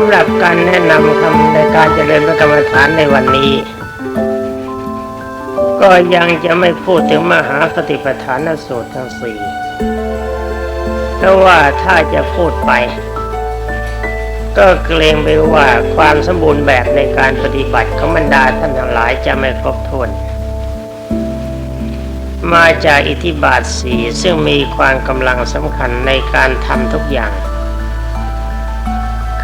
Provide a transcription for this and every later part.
ำหรับการแนะนำคำในการเจริญพระกรรมฐานในวันนี้ ก็ยังจะไม่พูดถึงมหาสติปัฏฐานสูตรทั้งสี่เพราะว่าถ้าจะพูดไป ก็เกรงไปว่าความสมบูรณ์แบบในการปฏิบัติของบรรดาท่านทั้งหลายจะไม่ครบถ้วน มาจากอิทธิบาทสีซึ่งมีความกำลังสำคัญในการทำทุกอย่าง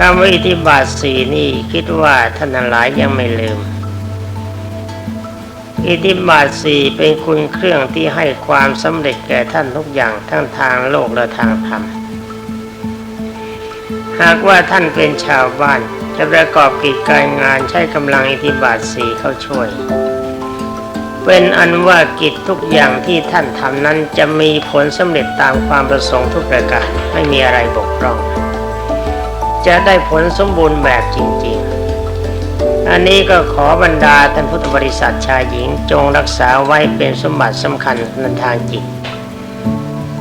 คำว่าอิทธิบาทสีนี่คิดว่าท่านหลายยังไม่ลืม อิทธิบาทสี่เป็นคุณเครื่องที่ให้ความสำเร็จแก่ท่านทุกอย่างทั้งทางโลกและทางธรรม หากว่าท่านเป็นชาวบ้านจะประกอบกิจการงานใช้กำลังอิทธิบาทสี่เข้าช่วย เป็นอันว่ากิจทุกอย่างที่ท่านทำนั้นจะมีผลสำเร็จตามความประสงค์ทุกประการไม่มีอะไรบกพร่อง จะได้ผลสมบูรณ์แบบจริง ๆ อันนี้ก็ขอบรรดาท่านพุทธบริษัทชายหญิงจงรักษาไว้เป็นสมบัติสำคัญในทางจิต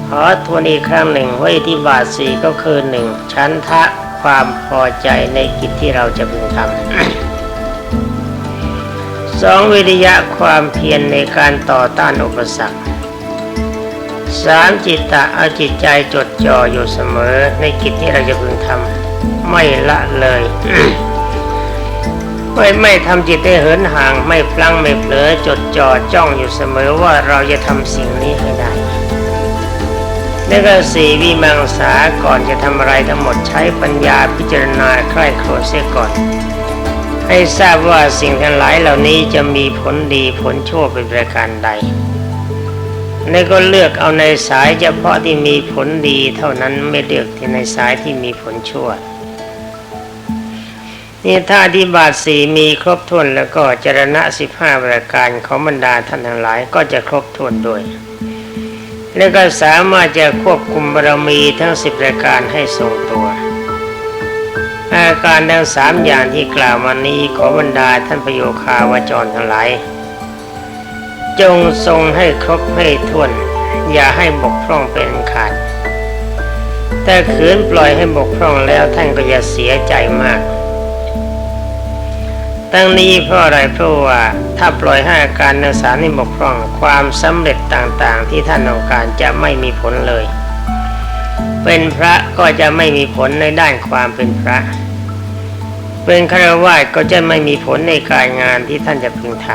ขอทวนอีกครั้งหนึ่งว่าอิทธิบาทสี่ก็คือหนึ่งชั้นทะความพอใจในกิจที่เราจะพึงทำสองวิริยะความเพียรในการต่อต้านอุปสรรคสามจิตตะเอาจิตใจจดจ่ออยู่เสมอในกิจที่เราจะพึงทำ ไม่ละเลยไม่ไม่ทำจิตให้เหินห่าง ไม่พลั้งไม่เผลอจดจ่อจ้องอยู่เสมอว่าเราจะทำสิ่งนี้ให้ได้แล้วก็สี่วิมังสาก่อนจะทำอะไรทั้งหมดใช้ปัญญาพิจารณาใคร่ครวญเสียก่อน ให้ทราบว่าสิ่งทั้งหลายเหล่านี้จะมีผลดีผลชั่วเป็นประการใดแล้วก็เลือกเอาในสายเฉพาะที่มีผลดีเท่านั้นไม่เลือกที่ในสายที่มีผลชั่ว นี่ถ้าอธิบาทสีมีครบถ้วนแล้วก็จรณะสิบห้าประการของบรรดาท่านทั้งหลายก็จะครบถ้วนด้วย แล้วก็สามารถจะควบคุมบารมีทั้งสิบประการให้ทรงตัว อาการทั้งสามอย่างที่กล่าวมานี้ขอบรรดาท่านประโยคาวาจรทั้งหลาย จงทรงให้ครบให้ถ้วน อย่าให้บกพร่องเป็นอันขาด แต่ขืนปล่อยให้บกพร่องแล้วท่านก็จะเสียใจมาก ตั้งนี้เพราะอะไรเพราะว่าถ้าปล่อยให้อาการทั้งสามนี้บกพร่องความสำเร็จต่างๆ ที่ท่านต้องการจะไม่มีผลเลย เป็นพระก็จะไม่มีผลในด้านความเป็นพระ เป็นฆราวาสก็จะไม่มีผลในการงานที่ท่านจะพึงท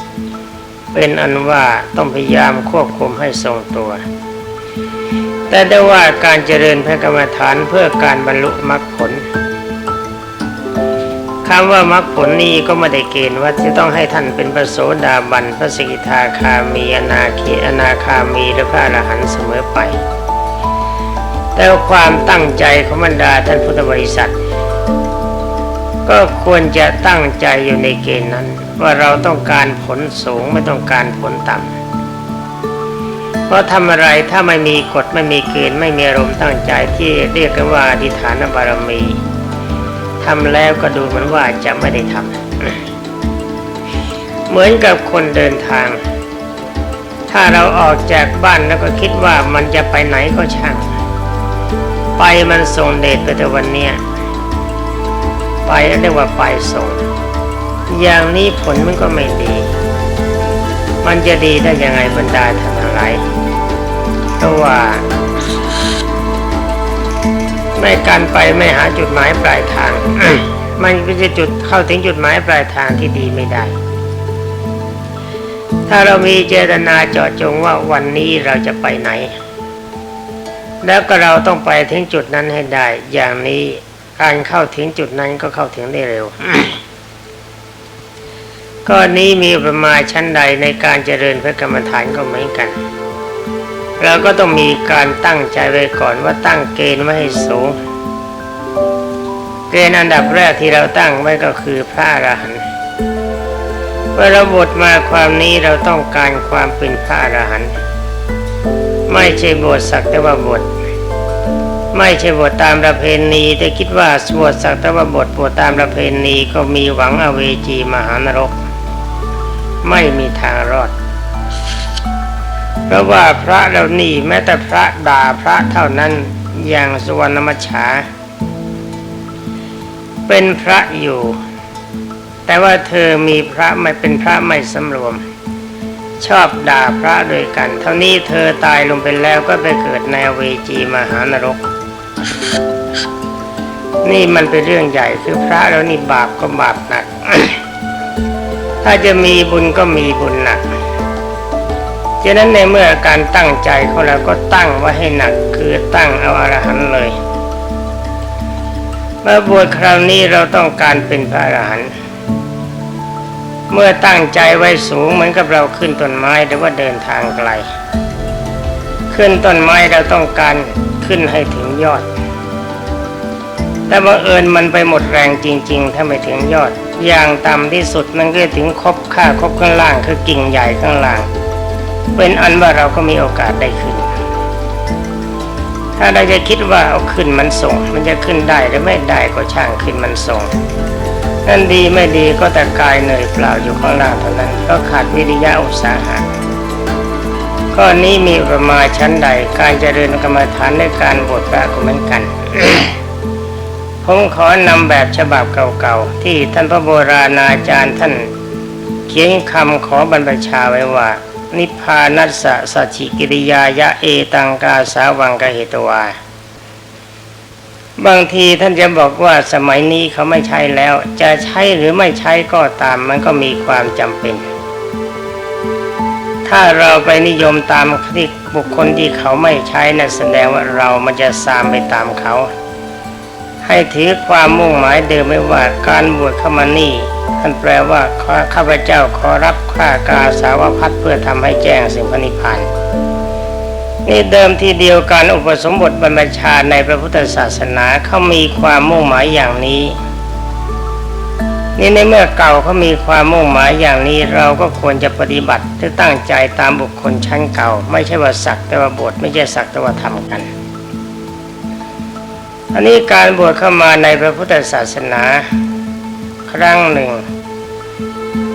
ำเป็นอันว่าต้องพยายามควบคุมให้ทรงตัว แต่ได้ว่าการเจริญพระกรรมฐานเพื่อการบรรลุมรรคผล คำว่ามรรคผลนี้ก็ไม่ได้เกณฑ์ว่าจะต้องให้ท่านเป็นพระโสดาบันพระสกิทาคามีอนาคีอนาคามีหรือพระอรหันต์เสมอไป แต่ความตั้งใจของบรรดาท่านพุทธบริษัท ก็ควรจะตั้งใจอยู่ในเกณฑ์นั้น ว่าเราต้องการผลสูงไม่ต้องการผลต่ำเพราะทำอะไรถ้าไม่มีกฎไม่มีเกณฑ์ไม่มีอารมณ์ตั้งใจที่เรียกกันว่าอธิฐานบารมี ทำแล้วก็ดูเหมือนว่าจะไม่ได้ทำเหมือนกับคนเดินทาง ถ้าเราออกจากบ้านแล้วก็คิดว่ามันจะไปไหนก็ช่าง ไปมันส่งเดชไปแต่วันเนี้ยไปเรียกว่าไปส่ง อย่างนี้ผลมันก็ไม่ดี มันจะดีได้ยังไงบรรดาท่านทั้งหลายเพราะว่า ไม่การไปไม่หาจุดหมายปลายทาง มันก็จะจุดเข้าถึงจุดหมายปลายทางที่ดีไม่ได้ ถ้าเรามีเจตนาเจาะจงว่าวันนี้เราจะไปไหน แล้วก็เราต้องไปถึงจุดนั้นให้ได้ อย่างนี้การเข้าถึงจุดนั้นก็เข้าถึงได้เร็วก็นี้มีประมาณชั้นใดในการเจริญพระกรรมฐานก็เหมือนกัน เราก็ต้องมีการตั้งใจไว้ก่อนว่าตั้งเกณฑ์ไว้ให้สูง เกณฑ์อันดับแรกที่เราตั้งไว้ก็คือพระอรหันต์เมื่อเราบทมาความนี้เราต้องการความเป็นพระอรหันต์ไม่ใช่บทสักแต่ว่าบทไม่ใช่บทตามประเพณีแต่คิดว่าบทสักแต่ว่าบทบทตามประเพณีก็มีหวังอเวจีมหานรก ไม่มีทางรอด เพราะว่าพระเรานี่แม้แต่พระด่าพระเท่านั้นอย่างสุวรรณมัชฉาเป็นพระอยู่ แต่ว่าเธอมีพระไม่เป็นพระไม่สำรวม ชอบด่าพระด้วยกัน เท่านี้เธอตายลงไปแล้วก็ไปเกิดในเวจีมหานรก นี่มันเป็นเรื่องใหญ่คือพระแล้วนี่บาปก็บาปหนัก ถ้าจะมีบุญก็มีบุญหนัก ฉะนั้นในเมื่อการตั้งใจของเราก็ตั้งไว้ให้หนักคือตั้งเอาอรหันต์เลยเมื่อบวชคราวนี้เราต้องการเป็นพระอรหันต์เมื่อตั้งใจไว้สูงเหมือนกับเราขึ้นต้นไม้หรือว่าเดินทางไกล ขึ้นต้นไม้เราต้องการขึ้นให้ถึงยอด แต่บังเอิญมันไปหมดแรงจริง ๆ ถ้าไม่ถึงยอด อย่างต่ำที่สุดมันก็ถึงครบค่าครบข้างล่างคือกิ่งใหญ่ข้างล่าง เป็นอันว่าเราก็มีโอกาสได้ขึ้น ถ้าเราจะคิดว่าเอาขึ้นมันส่ง มันจะขึ้นได้หรือไม่ได้ก็ช่างขึ้นมันส่งนั่นดีไม่ดีก็แต่กายเหนื่อยเปล่าอยู่ข้างล่างเท่านั้น ก็ขาดวิริยะอุตสาหะข้อนี้มีประมาณชั้นใด การเจริญกรรมฐานในการบทพระก็เหมือนกันผมขอนำแบบฉบับเก่าๆ ที่ท่านพระโบราณอาจารย์ท่านเขียนคำขอบรรพชาไว้ว่า นิพพานัสสะสัจิกิริยายะเอตังกาสาวังกเหตวา บางทีท่านจะบอกว่าสมัยนี้เขาไม่ใช้แล้ว จะใช้หรือไม่ใช้ก็ตามมันก็มีความจำเป็น ถ้าเราไปนิยมตามที่บุคคลที่เขาไม่ใช้นั่นแสดงว่าเรามันจะสามไปตามเขา ให้ถือความมุ่งหมายเดิมไว้ว่าการบวชเข้ามานี่ท่านแปลว่าขอข้าพเจ้าขอรับข้ากาสาวพัดเพื่อทำให้แจ้งสิ่งพนิพพานนี่เดิมทีเดียวการอุปสมบทบรรพชาในพระพุทธศาสนาเขามีความมุ่งหมายอย่างนี้ นี่ในเมื่อเก่าเขามีความมุ่งหมายอย่างนี้เราก็ควรจะปฏิบัติที่ตั้งใจตามบุคคลชั้นเก่า ไม่ใช่ว่าสักแต่ว่าบวชไม่ใช่สักแต่ว่าทำกัน อันนี้การบวชเข้ามาในพระพุทธศาสนา ครั้งหนึ่ง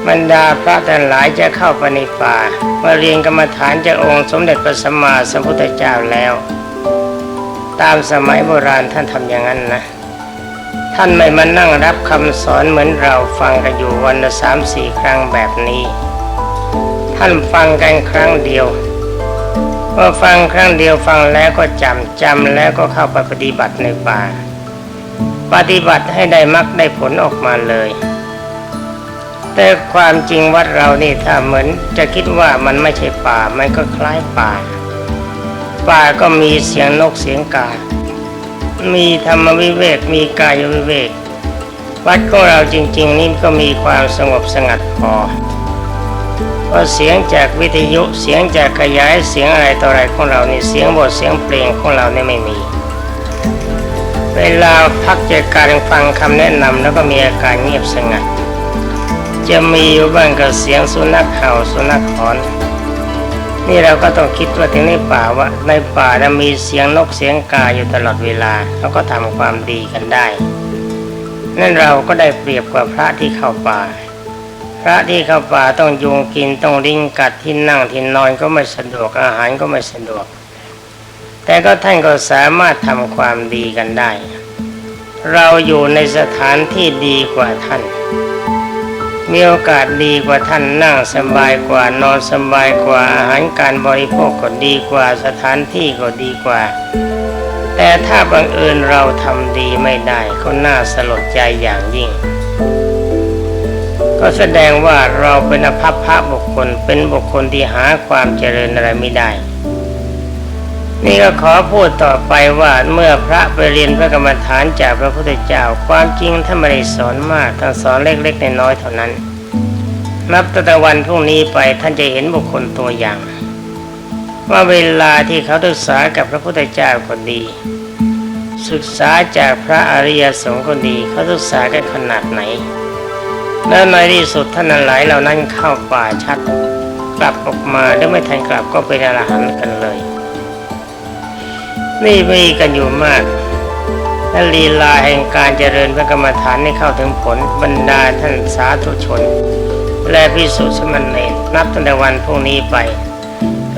บรรดาพระทั้งหลายจะเข้าไปในป่ามาเรียนกรรมฐานจากองค์สมเด็จพระสัมมาสัมพุทธเจ้าแล้ว ตามสมัยโบราณท่านทำอย่างนั้นนะ ท่านไม่มานั่งรับคำสอนเหมือนเราฟังกันอยู่วันละสามสี่ครั้งแบบนี้ ท่านฟังกันครั้งเดียว พอฟังครั้งเดียวฟังแล้วก็จำจำแล้วก็เข้าไปปฏิบัติในป่า ปฏิบัติให้ได้มรรคได้ผลออกมาเลย แต่ความจริงวัดเรานี่ถ้าเหมือนจะคิดว่ามันไม่ใช่ป่า มันก็คล้ายป่า ป่าก็มีเสียงนกเสียงกา มีธรรมวิเวกมีกายวิเวก วัดของเราจริง ๆ นี่ก็มีความสงบสงัดพอ เพราะเสียงจากวิทยุเสียงจากขยายเสียงอะไรต่ออะไรของเรานี่เสียงบทเสียงเพลงของเราเนี่ยไม่มี เวลาพักจากการฟังคำแนะนำแล้วก็มีอาการเงียบสงัด จะมีอยู่บ้างกับเสียงสุนัขเห่าสุนัขหอน นี่เราก็ต้องคิดว่าถึงในป่าว่าในป่าจะมีเสียงนกเสียงกาอยู่ตลอดเวลาเขาก็ทำความดีกันได้ นั่นเราก็ได้เปรียบกว่าพระที่เข้าป่า พระที่เข้าป่าต้องยุงกินต้องลิงกัดที่นั่งที่นอนก็ไม่สะดวกอาหารก็ไม่สะดวก แต่ก็ท่านก็สามารถทำความดีกันได้ เราอยู่ในสถานที่ดีกว่าท่าน มีโอกาสดีกว่าท่านนั่งสบายกว่านอนสบายกว่าอาหารการบริโภคก็ดีกว่าสถานที่ก็ดีกว่า แต่ถ้าบังเอิญเราทำดีไม่ได้ก็น่าสลดใจอย่างยิ่ง ก็แสดงว่าเราเป็นอภัพพระบุคคลเป็นบุคคลที่หาความเจริญอะไรไม่ได้ นี่ก็ขอพูดต่อไปว่าเมื่อพระไปเรียนพระกรรมฐานจากพระพุทธเจ้า ความจริงท่านไม่ได้สอนมากท่านสอนเล็กๆน้อยๆเท่านั้น นับตั้งแต่วันพรุ่งนี้ไปท่านจะเห็นบุคคลตัวอย่าง ว่าเวลาที่เขาศึกษากับพระพุทธเจ้าก็ดี ศึกษาจากพระอริยสงฆ์ก็ดีเขาศึกษากันขนาดไหน แล้วในที่สุดท่านนั้นหลายเหล่านั้นเข้าป่าชัด กลับออกมาแล้วไม่ทันกลับก็เป็นอรหันต์กันเลย นี่มีกันอยู่มากและลีลาแห่งการเจริญพระกรรมฐานให้เข้าถึงผลบรรดาท่านสาธุชน และพิสุทธิสมณเณรนับตั้งแต่วันพรุ่งนี้ไป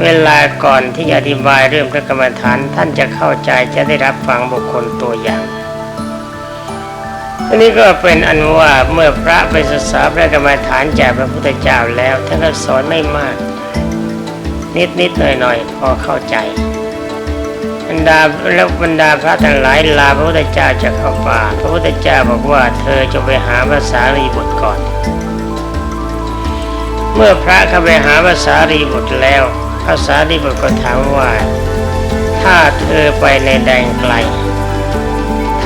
เวลาก่อนที่จะอธิบายเรื่องพระกรรมฐานท่านจะเข้าใจจะได้รับฟังบุคคลตัวอย่าง ทีนี้ก็เป็นอันว่าเมื่อพระไปศึกษาพระกรรมฐานจากพระพุทธเจ้าแล้วท่านก็สอนไม่มาก นิดนิดหน่อยหน่อยพอเข้าใจบรรดาแล้วบรรดาพระทั้งหลายลาพระพุทธเจ้าจะเข้าป่าพระพุทธเจ้าบอกว่าเธอจงไปหาภาษารีบุตรก่อน เมื่อพระเข้าไปหาภาษารีบุตรแล้วภาษารีบุตรก็ถามว่า ถ้าเธอไปในแดนไกล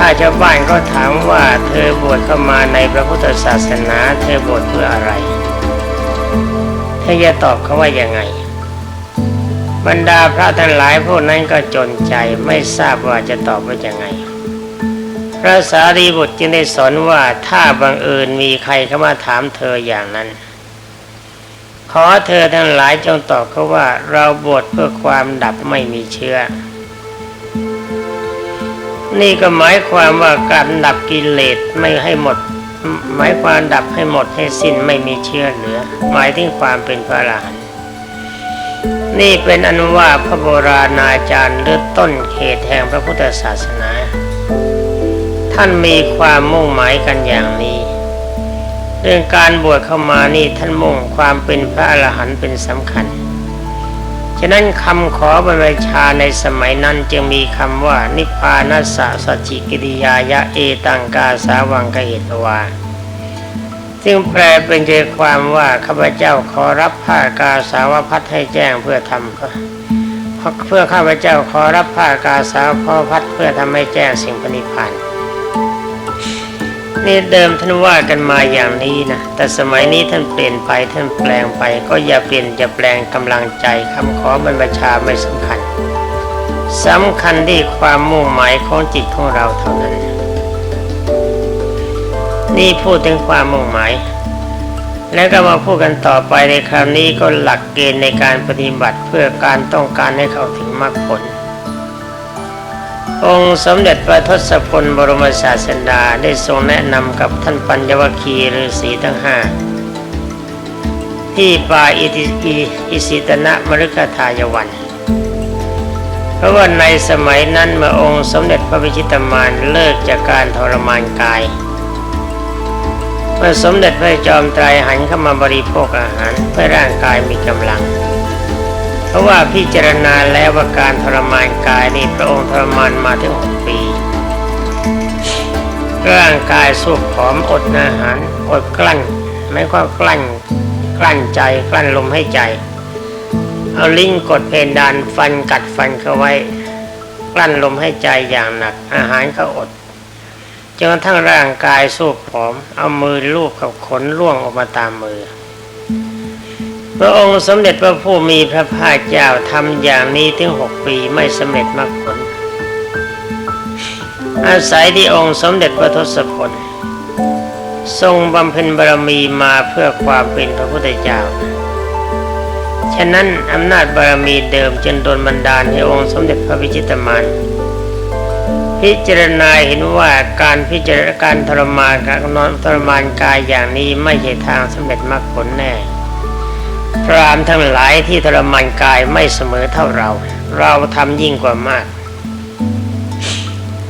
ถ้าชาวบ้านก็ถามว่าเธอบวชเข้ามาในพระพุทธศาสนา เธอบวชเพื่ออะไรเธอจะตอบเขาว่ายังไง บรรดาพระทั้งหลายพวกนั้นก็จนใจไม่ทราบว่าจะตอบว่ายังไง พระสารีบุตรจึงได้สอนว่าถ้าบังเอิญมีใครเข้ามาถามเธออย่างนั้น ขอเธอทั้งหลายจงตอบเขาว่าเราบวชเพื่อความดับไม่มีเชื้อ นี่ก็หมายความว่าการดับกิเลสไม่ให้หมด หมายความดับให้หมดให้สิ้นไม่มีเชื้อเหลือ หมายถึงความเป็นพระอรหันต์นี่เป็นอนุว่าพระโบราณอาจารย์หรือต้นเขตแห่งพระพุทธศาสนา ท่านมีความมุ่งหมายกันอย่างนี้ เรื่องการบวชเข้ามานี่ท่านมุ่งความเป็นพระอรหันต์เป็นสำคัญ ฉะนั้นคำขอบรรพชาในสมัยนั้นจึงมีคำว่า นิพพานัสสะสจิกิริยายะเอตังกาสาวังกเหตวาซึ่งแปลเป็นใจความว่าข้าพเจ้าขอรับผ้ากาสาวพัดให้แจ้งเพื่อทำเพื่อข้าพเจ้าขอรับผ้ากาสาวพัดเพื่อทำให้แจ้งสิ่งปณิพานธ์ นี่เดิมท่านว่ากันมาอย่างนี้นะ แต่สมัยนี้ท่านเปลี่ยนไปท่านแปลงไป ก็อย่าเปลี่ยนอย่าแปลงกำลังใจคำขอบรรพชาไม่สำคัญสำคัญที่ความมุ่งหมายของจิตของเราเท่านั้น นี่พูดถึงความมุ่งหมาย แล้วก็มาพูดกันต่อไปในคราวนี้ก็หลักเกณฑ์ในการปฏิบัติเพื่อการต้องการให้เขาถึงมรรคผล องค์สมเด็จพระทศพลบรมศาสดาได้ทรงแนะนำกับท่านปัญญวคีฤาษีทั้งห้าที่ป่าอิติอิอิสิตนะมฤคทายวัน เพราะว่าในสมัยนั้นเมื่อองค์สมเด็จพระวิชิตมานเลิกจากการทรมานกาย เมื่อสมเด็จพระจอมไตรหันเข้ามาบริโภคอาหารเพื่อร่างกายมีกำลัง เพราะว่าพิจารณาแล้วว่าการทรมานกายนี่พระองค์ทรมานมาถึงหกปี ร่างกายสู้ผอมอดอาหารอดกลั้นไม่ก็กลั้นกลั้นใจกลั้นลมให้ใจ เอาลิ้นกดเพดานฟันกัดฟันเข้าไว้ กลั้นลมให้ใจอย่างหนัก อาหารก็อดจนกระทั่งร่างกายสู้ผอม เอามือลูบกับขนล่วงออกมาตามมือ พระองค์สมเด็จพระผู้มีพระภาคเจ้าทำอย่างนี้ถึงหกปีไม่สำเร็จมรรคผล อาศัยที่องค์สมเด็จพระทศพลทรงบำเพ็ญบารมีมาเพื่อความเป็นพระพุทธเจ้า ฉะนั้นอำนาจบารมีเดิมจนโดนบันดาลให้องค์สมเด็จพระวิจิตรมานพิจารณาเห็นว่าการพิจารณาการทรมานการนอนทรมานกายอย่างนี้ไม่ใช่ทางสำเร็จมรรคผลแน่ รามทั้งหลายที่ทรมานกายไม่เสมอเท่าเรา เราทำยิ่งกว่ามาก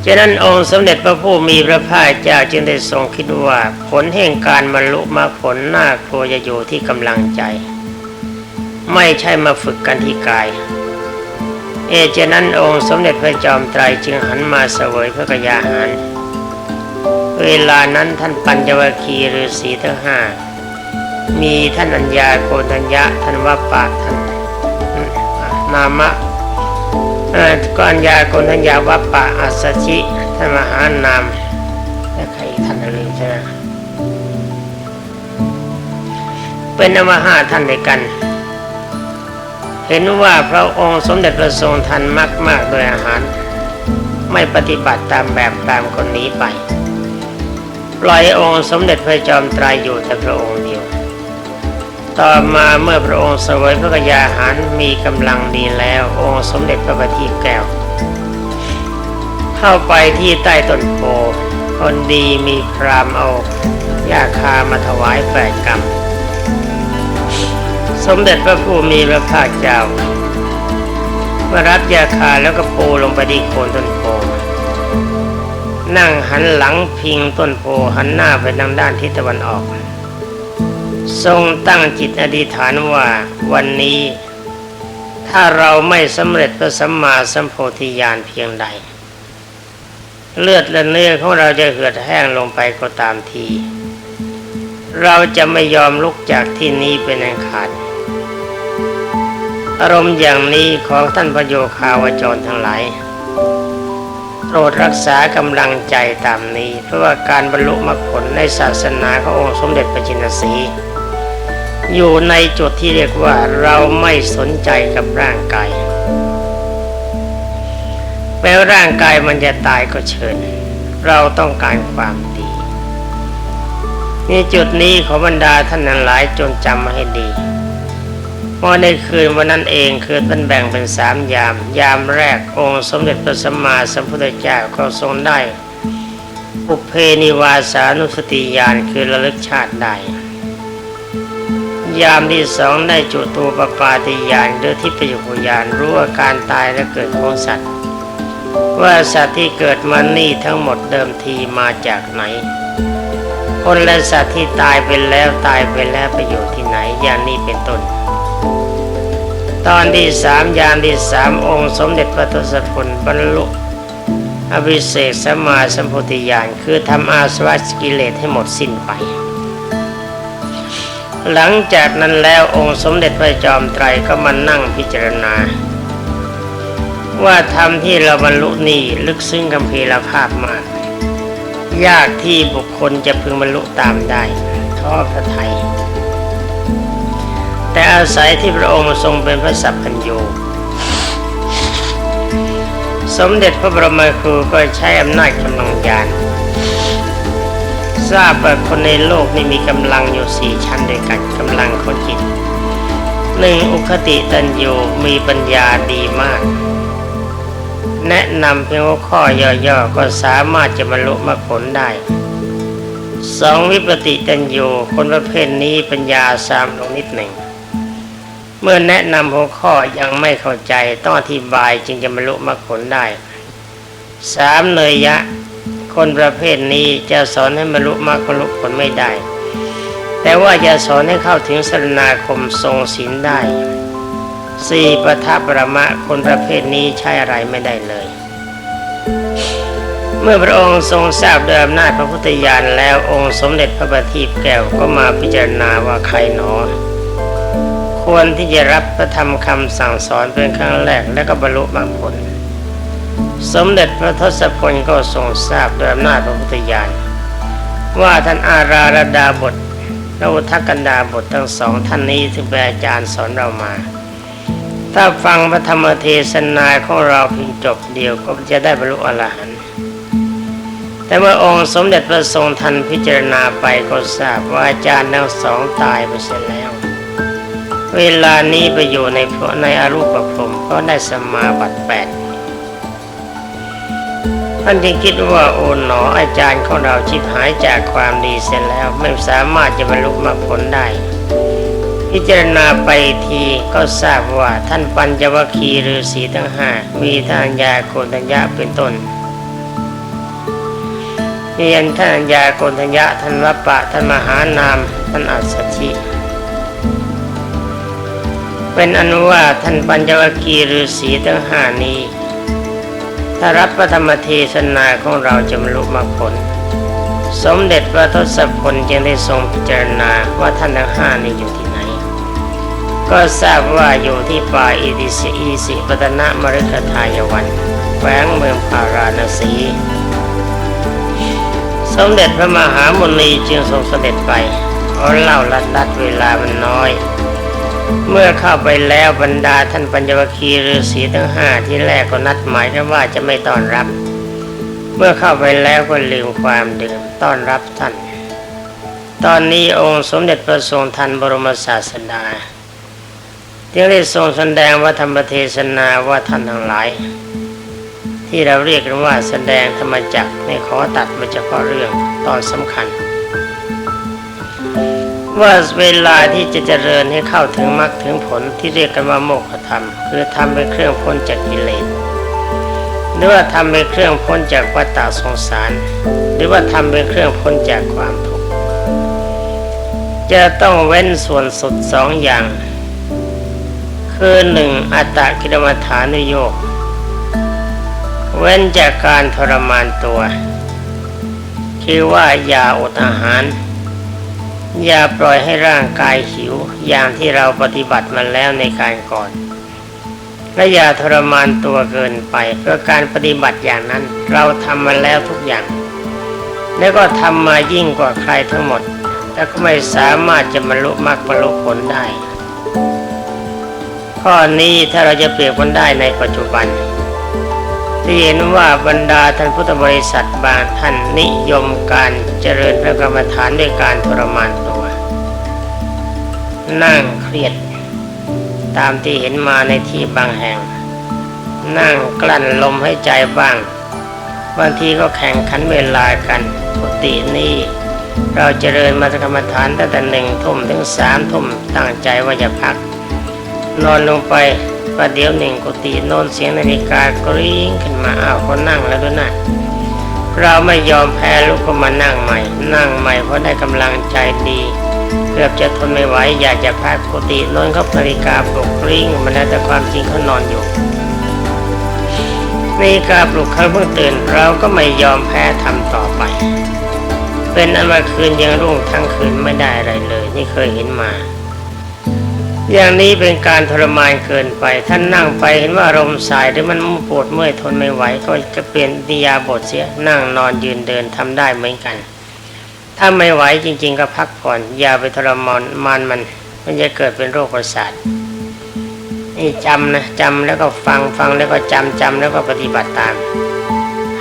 ฉะนั้นองค์สมเด็จพระผู้มีพระภาคเจ้าจึงได้ทรงคิดว่า ผลแห่งการบรรลุมรรคผลน่ากลัวจะอยู่ที่กำลังใจ ไม่ใช่มาฝึกกันที่กาย เอเจนั้นองค์สมเด็จพระจอมไตรจึงหันมาเสวยพระกยาหาร เวลานั้นท่านปัญจวัคคีย์ฤาษีทั้งห้า มีท่านอัญญาโกณทัญญะท่านวัปปะท่านนามะก็อัญญาโกณทัญญาวัปปะอัสสชิท่านมหานามและใครท่านอะไรใช่ไหมเป็นนวห้าท่านด้วยกัน เห็นว่าพระองค์สมเด็จพระทรงทันมากมากโดยอาหาร ไม่ปฏิบัติตามแบบตามคนนี้ไป ปล่อยองค์สมเด็จพระจอมไตรยอยู่แต่พระองค์เดียว ต่อมาเมื่อพระองค์เสวยพระกยาหารมีกำลังดีแล้ว องค์สมเด็จพระบัณฑิตแก้ว เข้าไปที่ใต้ต้นโพคนดีมีพรามเอายาคามาถวายแปดกรรม สมเด็จพระผู้มีพระภาคเจ้าเมื่อรับยาคาแล้วก็ปูลงไปที่โคนต้นโพนั่งหันหลังพิงต้นโพหันหน้าไปทางด้านทิศตะวันออก ทรงตั้งจิตอธิษฐานว่าวันนี้ ถ้าเราไม่สำเร็จพระสัมมาสัมโพธิญาณเพียงใด เลือดและเนื้อของเราจะเหือดแห้งลงไปก็ตามที เราจะไม่ยอมลุกจากที่นี้เป็นอันขาด อารมณ์อย่างนี้ของท่านพระโยคาวจรทั้งหลายโปรดรักษากำลังใจตามนี้ เพราะว่าการบรรลุมรรคผลในศาสนาขององค์สมเด็จพระจินสี อยู่ในจุดที่เรียกว่าเราไม่สนใจกับร่างกายแม้ร่างกายมันจะตายก็เชิญ เราต้องการความดีนี่จุดนี้ขอบรรดาท่านนั้นหลายจงจำมาให้ดีเพราะในคืนวันนั้นเองคืนมันแบ่งเป็นสามยาม ยามแรกองค์สมเด็จพระสัมมาสัมพุทธเจ้าก็ทรงได้อุเพนิวาสานุสติญาณคือระลึกชาติได้ ยามที่สองได้จุตูปปาติญาณหรือทิพยคุญาณรู้ว่าการตายและเกิดของสัตว์ ว่าสัตว์ที่เกิดมานี่ทั้งหมดเดิมทีมาจากไหน คนและสัตว์ที่ตายไปแล้วตายไปแล้วไปอยู่ที่ไหนอย่างนี้เป็นต้น ตอนที่สามยามที่สามองค์สมเด็จพระทศพลบรรลุอภิเศษสมาสัมโพธิญาณคือทำอาสวะกิเลสให้หมดสิ้นไป หลังจากนั้นแล้วองค์สมเด็จพระจอมไตรก็มานั่งพิจารณา ว่าธรรมที่เราบรรลุนี่ลึกซึ้งกัมพีรภาพมาก ยากที่บุคคลจะพึงบรรลุตามได้ท้อพระไทย แต่อาศัยที่พระองค์ทรงเป็นพระสัพพัญญูสมเด็จพระบรมครูก็ใช้อำนาจกำลังญาณ ทราบว่าคนในโลกนี้มีกำลังอยู่สี่ชั้นด้วยกันกำลังของจิตหนึ่งอุคติตันยูมีปัญญาดีมาก แนะนำเพียงหัวข้อย่อๆก็สามารถจะบรรลุมรรคผลได้สองวิปติตัญญูคนประเภทนี้ปัญญาสามลงนิดหนึ่ง เมื่อแนะนำหัวข้อยังไม่เข้าใจต้องอธิบายจึงจะบรรลุมรรคผลได้สามเนยยะ คนประเภทนี้จะสอนให้บรรลุมรรคบรรลุผลไม่ได้ แต่ว่าจะสอนให้เข้าถึงสรณาคมทรงศีลได้สี่ปทัปรมะคนประเภทนี้ใช้อะไรไม่ได้เลย เมื่อพระองค์ทรงทราบด้วยอำนาจพระพุทธญาณแล้วองค์สมเด็จพระบัณฑิตแก้วก็มาพิจารณาว่าใครหนอ ควรที่จะรับพระธรรมคำสั่งสอนเป็นครั้งแรกและก็บรรลุมรรคผล สมเด็จพระทศพลก็ทรงทราบด้วยอำนาจพระพุทธญาณว่าท่านอาราระดาบทและอุทกกันดาบททั้งสองท่านนี้ที่เป็นอาจารย์สอนเรามา ถ้าฟังพระธรรมเทศนาของเราเพียงจบเดียวก็จะได้บรรลุอรหันต์แต่เมื่อองค์สมเด็จพระทรงทันพิจารณาไปก็ทราบว่าอาจารย์ทั้งสองตายไปเสียแล้ว เวลานี้ไปอยู่ในพระในอรูปภพก็ได้สมมาบัติแปด ท่านจึงคิดว่าโอ๋หนออาจารย์ของเราชิบหายจากความดีเสร็จแล้วไม่สามารถจะบรรลุมรรคผลได้ พิจารณาไปทีก็ทราบว่าท่านปัญจวัคคีฤาษีทั้งห้ามีทานยาโกณทัญญาเป็นต้นมีอันท่านยาโกณทัญญาท่านวัปปะท่านมหานามท่านอัสสชิเป็นอนุว่าท่านปัญจวัคคีฤาษีทั้งห้านี้ ถ้ารับพระธรรมเทศนาของเราจะบรรลุมรรคผล สมเด็จพระทศพลจึงได้ทรงพิจารณาว่าท่านทั้งห้านี้อยู่ที่ไหน ก็ทราบว่าอยู่ที่ป่าอิติสิอีสิปตนะมฤคทายวันแขวงเมืองพาราณสี สมเด็จพระมหามุนีจึงทรงเสด็จไปเพราะเล่าลัดลัดเวลามันน้อย เมื่อเข้าไปแล้วบรรดาท่านปัญจวัคคีฤาษีทั้งห้าที่แรกก็นัดหมายกันว่าจะไม่ต้อนรับ เมื่อเข้าไปแล้วก็ลืมความเดิมต้อนรับท่าน ตอนนี้องค์สมเด็จพระทรงทันบรมศาสดาจึงได้ทรงแสดงว่าธรรมเทศนาว่าท่านทั้งหลาย ที่เราเรียกกันว่าแสดงธรรมจักรไม่ขอตัดมาเฉพาะเรื่องตอนสำคัญ ว่าเวลาที่จะเจริญให้เข้าถึงมรรคถึงผลที่เรียกกันว่าโมกขธรรม คือทำเป็นเครื่องพ้นจากกิเลสรือว่าทำเป็นเครื่องพ้นจากวัฏสงสาร หรือว่าทำเป็นเครื่องพ้นจากความทุกข์จะต้องเว้นส่วนสุดสองอย่าง คือหนึ่งอัตตกิลมัฐานุโยกเว้นจากการทรมานตัว คือว่าอย่าอดอาหาร อย่าปล่อยให้ร่างกายหิวอย่างที่เราปฏิบัติมาแล้วในการก่อน และอย่าทรมานตัวเกินไปเพื่อการปฏิบัติอย่างนั้นเราทำมาแล้วทุกอย่าง แล้วก็ทำมายิ่งกว่าใครทั้งหมด แต่ก็ไม่สามารถจะบรรลุมรรคบรรลุผลได้ ข้อนี้ถ้าเราจะเปรียบกันได้ในปัจจุบัน ที่เห็นว่าบรรดาท่านพุทธบริษัทบางท่านนิยมการเจริญพระกรรมฐานด้วยการทรมานตัว นั่งเครียด ตามที่เห็นมาในที่บางแห่ง นั่งกลั้นลมให้ใจบ้าง บางทีก็แข่งขันเวลากันปกตินี้เราเจริญมากรรมฐานตั้งแต่หนึ่งทุ่มถึงสามทุ่มตั้งใจว่าจะพัก นอนลงไปประเดี๋ยวหนึ่งกุฏิโนนเสียงนาฬิกากริ้งขึ้นมาอ้าวคนนั่งแล้วด้วยนะเราไม่ยอมแพ้ลุกขึ้นมานั่งใหม่ นั่งใหม่เพราะได้กำลังใจดี เกือบจะทนไม่ไหวอยากจะพักกุฏิโนนเขานาฬิกาปลุกกริ้งมันแล้วแต่ความจริงเขานอนอยู่นาฬิกาปลุกเขาเพิ่งตื่นเราก็ไม่ยอมแพ้ทำต่อไป เป็นอันว่าคืนยังรุ่งทั้งคืนไม่ได้อะไรเลย นี่เคยเห็นมา อย่างนี้เป็นการทรมานเกินไป ท่านนั่งไปเห็นว่าอารมสายหรือมันปวดเมื่อยทนไม่ไหวก็จะเปลี่ยนดิยาบทเสียนั่งนอนยืนเดินทำได้เหมือนกัน ถ้าไม่ไหวจริง ๆ ก็พักผ่อนอย่าไปทรมานมันมันมันจะเกิดเป็นโรคประสาทนี่จำนะจำแล้วก็ฟังฟังแล้วก็จำจำแล้วก็ปฏิบัติตาม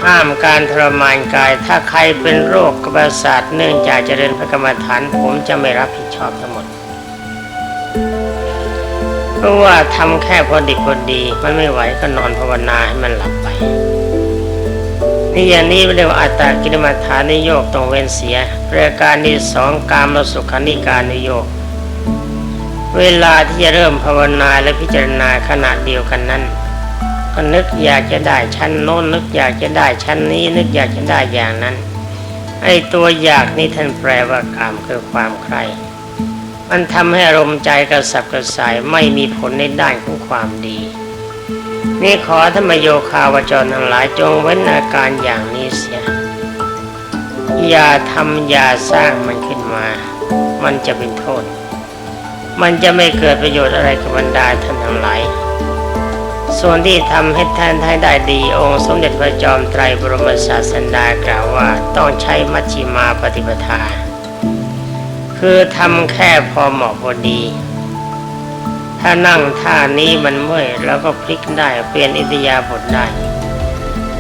ห้ามการทรมานกาย ถ้าใครเป็นโรคกระประสาทเนื่องจากเจริญพระกรรมฐานผมจะไม่รับผิดชอบทั้งหมด เพราะว่าทำแค่พอดีพอดี มันไม่ไหวก็นอนภาวนาให้มันหลับไป นี่อย่างนี้เรียกว่าอัตตากิลมัฏฐานิโยกต้องเว้นเสียประการที่สองการมสุขานิการนิโยกเวลาที่จะเริ่มภาวนาและพิจารณาขณะเดียวกันนั้น ก็นึกอยากจะได้ชั้นโน้นนึกอยากจะได้ชั้นนี้ นึกอยากจะได้อย่างนั้นไอ้ตัวอยากนี่ท่านแปลว่ากามคือความใคร่ มันทำให้อารมณ์ใจกระสับกระส่ายไม่มีผลในด้านของความดีนี่ขอธรรมโยคาวจรทั้งหลายจงเว้นอาการอย่างนี้เสีย อย่าทำอย่าสร้างมันขึ้นมา มันจะเป็นโทษ มันจะไม่เกิดประโยชน์อะไรกับบรรดาท่านทั้งหลายส่วนที่ทำให้ท่านให้ได้ดีองค์สมเด็จพระจอมไตรบรมศาสดากล่าวว่าต้องใช้มัชฌิมาปฏิปทา คือทำแค่พอเหมาะพอดี ถ้านั่งท่านี้มันเมื่อยแล้วก็พลิกได้เปลี่ยนอิริยาบถได้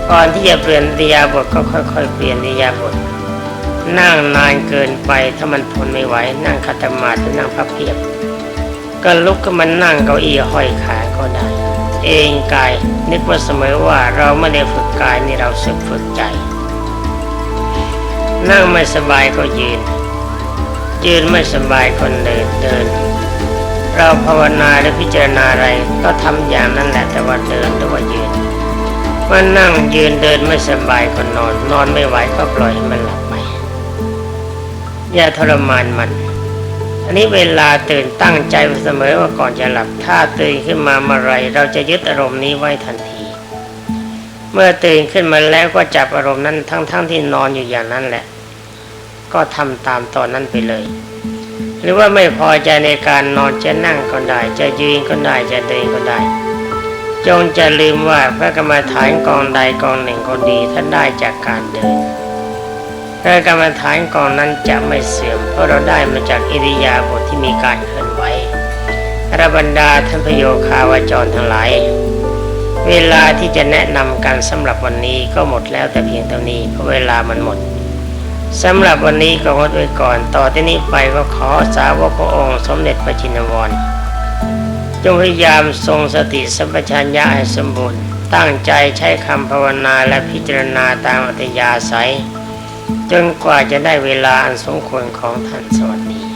ก่อนที่จะเปลี่ยนอิริยาบถก็ค่อย ๆ เปลี่ยนอิริยาบถนั่งนานเกินไปถ้ามันทนไม่ไหวนั่งคัตมาหรือนั่งพับเพียบ ก็ลุกขึ้นมานั่งเก้าอี้ห้อยขาก็ได้ เองกายนึกว่าเสมอว่าเราไม่ได้ฝึกกายนี่เราสึกฝึกใจ นั่งไม่สบายก็ยืน ยืนไม่สบายก็เดินเดิน เราภาวนาหรือพิจารณาอะไรก็ทำอย่างนั้นแหละแต่ว่าเดินหรือว่ายืนมื่อนั่งยืนเดินไม่สบายก็นอน นอนไม่ไหวก็ปล่อยให้มันหลับไปอย่าทรมานมัน อันนี้เวลาตื่นตั้งใจเสมอว่าก่อนจะหลับถ้าตื่นขึ้นมาเมื่อไรเราจะยึดอารมณ์นี้ไว้ทันที เมื่อตื่นขึ้นมาแล้วก็จับอารมณ์นั้นทั้งๆทที่นอนอยู่อย่างนั้นแหละ ก็ทำตามตอนนั้นไปเลย หรือว่าไม่พอใจในการนอนจะนั่งก็ได้ จะยืนก็ได้จะเดินก็ได้ จงจะลืมว่าพระกรรมฐานกองใดกองหนึ่งก็ดีท่านได้จากการเดินพระกรรมฐานกองนั้นจะไม่เสื่อม เพราะเราได้มาจากอิริยาบถทที่มีการเคลื่อนไหวอรบรรดาท่านพโยคาวาจรทั้งหลาย เวลาที่จะแนะนำกันสำหรับวันนี้ก็หมดแล้วแต่เพียงเท่านี้เพราะเวลามันหมด สำหรับวันนี้ก็งดไว้ก่อน ต่อที่นี้ไปก็ขอสาวกขององค์สมเด็จพระจินวร จงพยายามทรงสติสัมปชัญญะให้สมบูรณ์ ตั้งใจใช้คำภาวนาและพิจารณาตามอัตยาศัย จนกว่าจะได้เวลาอันสมควรของท่านสวัสดี